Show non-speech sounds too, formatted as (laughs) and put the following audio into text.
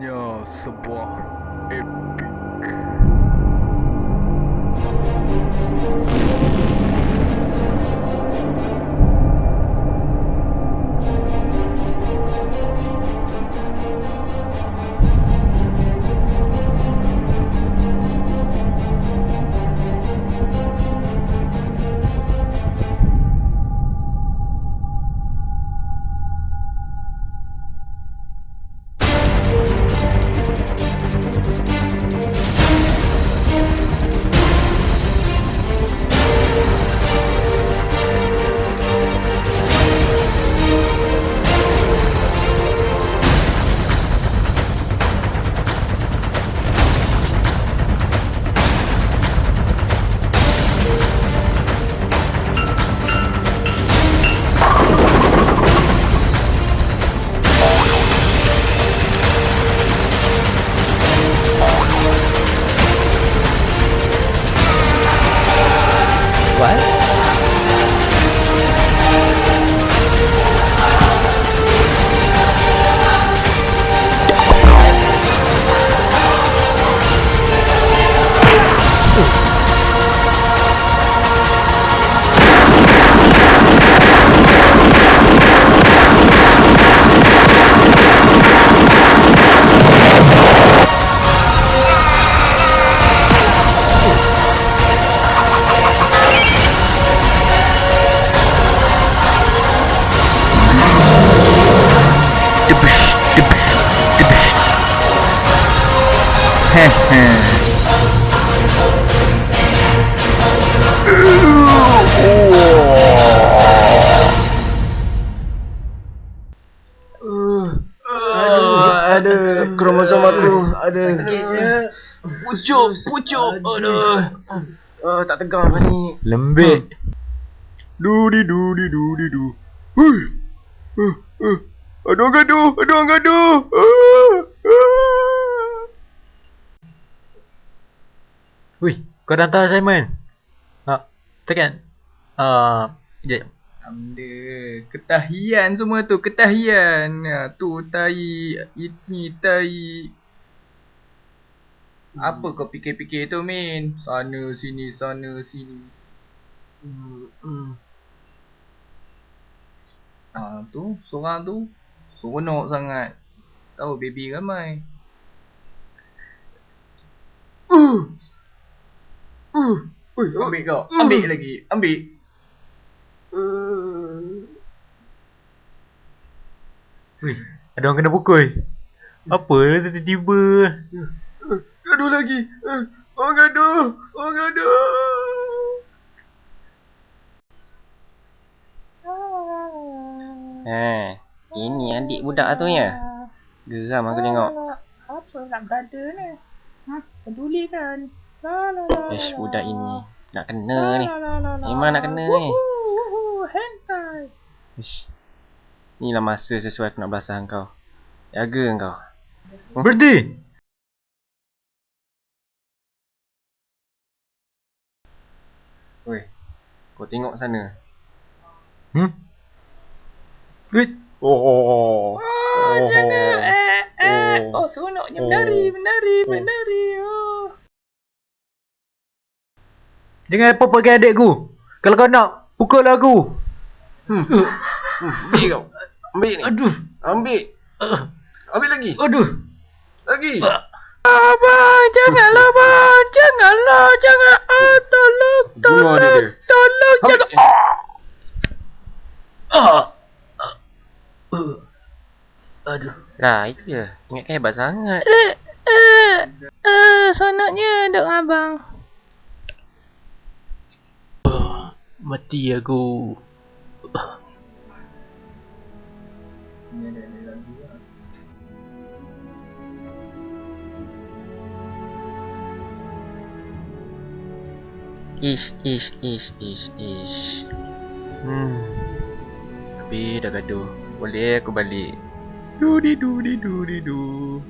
hanya sebuah epic. (laughs) ada kromosom aku, ada. Pucuk, pucuk. Aduh. Ah, tak tegang lah ni. Lembik. Dudi dudi dudi du. Hui. Uh, uh. Orang gaduh, orang gaduh. Ah, ah. Wih, kau dah hantar assignment? Ha, tekan. Ah, uh, Anda ketahian semua tu ketahian. Ha, tu tai ini tai. Apa kau fikir-fikir tu Min? Sana sini sana sini. Hmm, hmm. Ha tu seorang tu seronok sangat. Tahu baby ramai. Uh. Uh. Ui, Ambil kau. Ambil lagi. Ambil. Uh. wih, ada orang kena pukul. Apa tiba-tiba? Gaduh lagi. Uh. Orang gaduh. Orang gaduh. Ha, ini adik budak tu ya. Geram aku tengok. Apa nak berada ni? Ha, peduli kan? Ish, budak ini nak kena ni. Memang nak kena ni. Hentai. Ish. Inilah masa sesuai aku nak belasah kau. Jaga kau. Berhenti. Oi. Kau tengok sana. Hmm? Wih. Oh, oh, oh. Oh, jangan. Eh, eh. Oh. Oh, seronoknya menari, menari, menari. Oh. Jangan apa pakai adikku. Kalau kau nak, pukul aku. Hmm. hmm. Ambil kau. Ambil ni. Aduh. Ambil. Uh, Ambil lagi. aduh. Lagi. Abang, janganlah, bang. Janganlah, jangan. Ah, tolong, adik tolong, tolong, jangan. Ah. Uh. Aduh. Lah, itu je. Ingatkan hebat sangat. Eh, eh, eh, seronoknya duk dengan abang. Mati aku. Ish, ish, ish, ish, ish. Hmm. Tapi dah gaduh. Boleh aku balik. Dudi dudi dudi du.